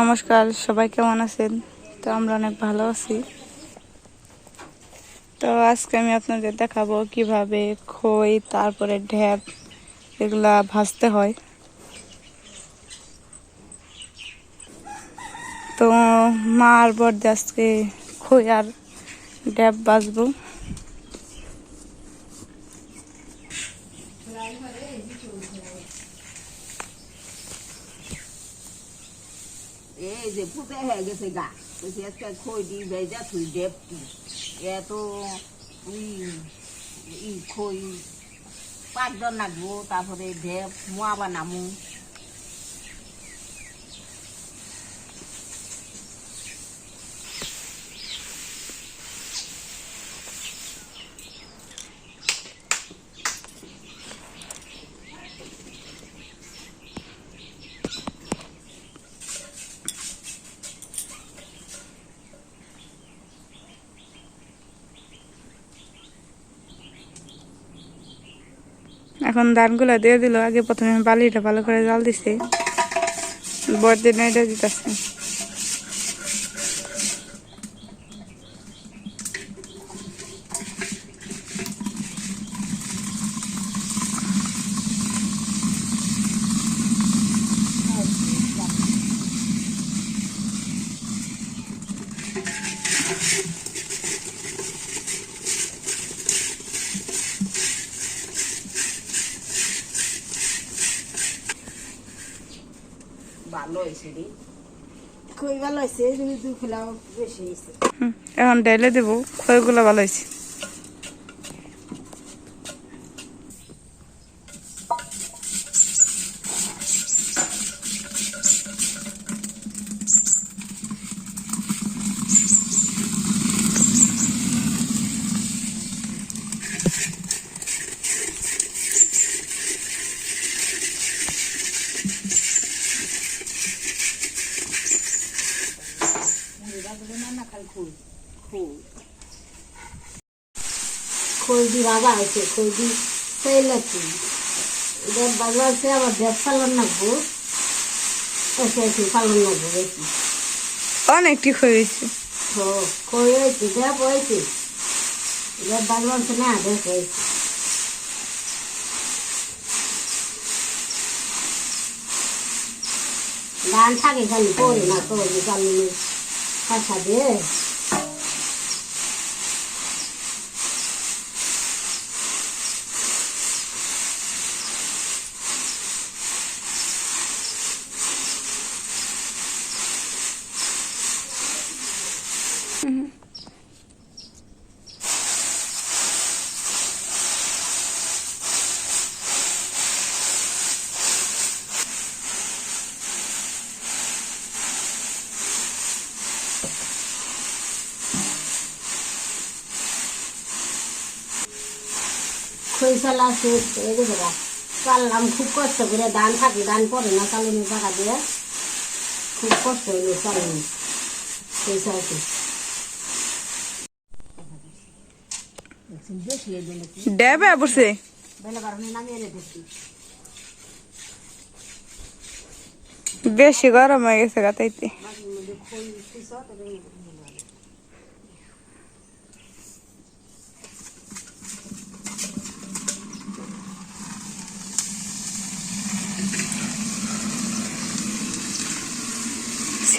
নমস্কার, সবাই কেমন আছেন? তো আমরা অনেক ভালো আছি। তো আজকে আমি আপনাদের দেখাবো কীভাবে খই, তারপরে ঢ্যাপ এগুলা ভাজতে হয়। তো মা আর বর্দি আজকে খই আর ঢ্যাপ ভাজবো। এই যে ফুটে হয়ে গেছে গা। বলছি একটা খই দি ভেজা তুই কি এত ই খই পাঁচজন নাগবো তারপরে ঢেপ মোয়া বানামু। এখন ধানগুলো দিয়ে দিল। আগে প্রথমে বালিটা ভালো করে জাল দিছে। বর্দিন এটা দিতেছে। ভালো হয়েছে রে। খই ভালো হয়েছে? তুমি দুই ফেলাও বেশি হয়েছে। এখন ডাইলে দেবো। খয়গুলো ভালো হয়েছে। খই দি বাবা হয়েছে খই দি সেই লাগছে এবার বাবা আছে আবার দেশ পালন রাখব এসে এসে পালন রাখব বেশি অনেকটি হয়েছে। হয়েছে দেব হয়েছে। এবার বাবা আছে না দেশ হয়েছে। খালি না খালি আছে এই দেখো গা। চাললাম খুব কষ্ট করে ধান থাকে ধান পরে না চালনি টাকা দিয়ে। খুব কষ্ট হইল চালনি বসে। দেখছি বেশি গরম হয়ে গেছে গাতাইতে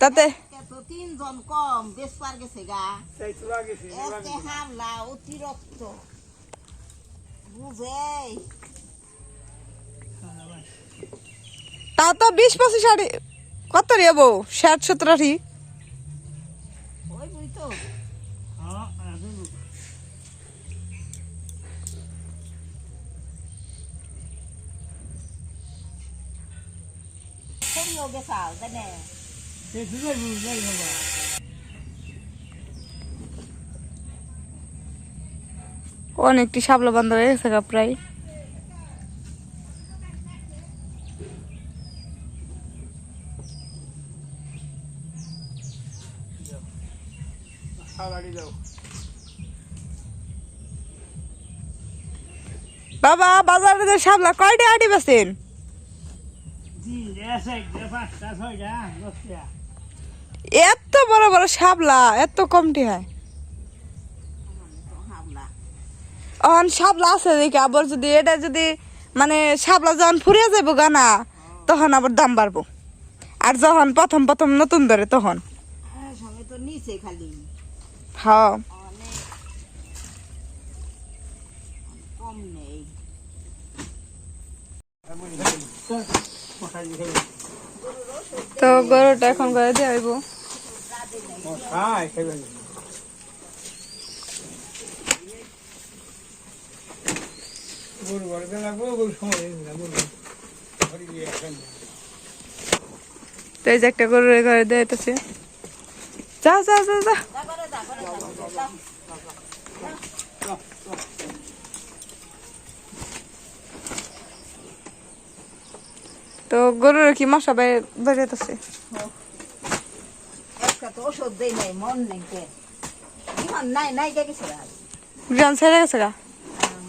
তাতে? তিনজন কম বেশ পার গেছে গা। হামলা অতিরিক্ত। বুঝে? তা তো বিশ পঁচিশ আড়ি কত রে বউ? ষাট সত্তর আড়ি? অনেকটি শাপলা বন্ধ হয়ে গেছে প্রায়। বাবা, বাজারে যে শাপলা কয়টা আটি বেছেন? তিন এসে পাঁচটা, ছয়টা, দশটা। এত বড় বড় শাপলা এত কমটি হয়। অন শাপলা আছে দেখি আবার যদি এটা যদি মানে শাপলা যখন ফুরিয়ে যাব গানা তখন আবার দাম বাড়বো। আর যখন প্রথম প্রথম নতুন ধরে তখন। হ্যাঁ, হ্যাঁ। তো গরুটা এখন করে দিয়ে আইবো। গরু গরু গরু তো এই যে একটা গরুর ঘরে দিয়ে আইতেছে যা যা যা যা। তো গরুর কি মশা একটা তো ওষুধ দেই নাই মন নেই কে। জীবন নাই নাই কে গেছে আর গৃহণ ছেড়ে গেছে গা?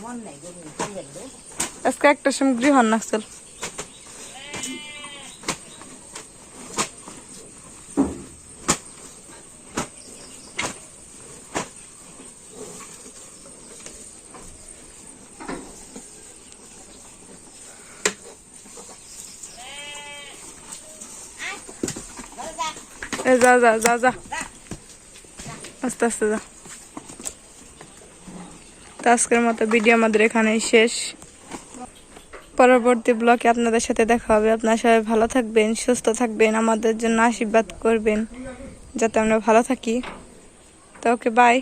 মন নাই আজকে একটা সময় গৃহণ নাকছিল যা যা যা যা। আস্তে আস্তে, যা। তো আজকের মতো ভিডিও আমাদের এখানেই শেষ। পরবর্তী ব্লকে আপনাদের সাথে দেখা হবে। আপনার সবাই ভালো থাকবেন, সুস্থ থাকবেন, আমাদের জন্য আশীর্বাদ করবেন, যাতে আমরা ভালো থাকি। তো ওকে বাই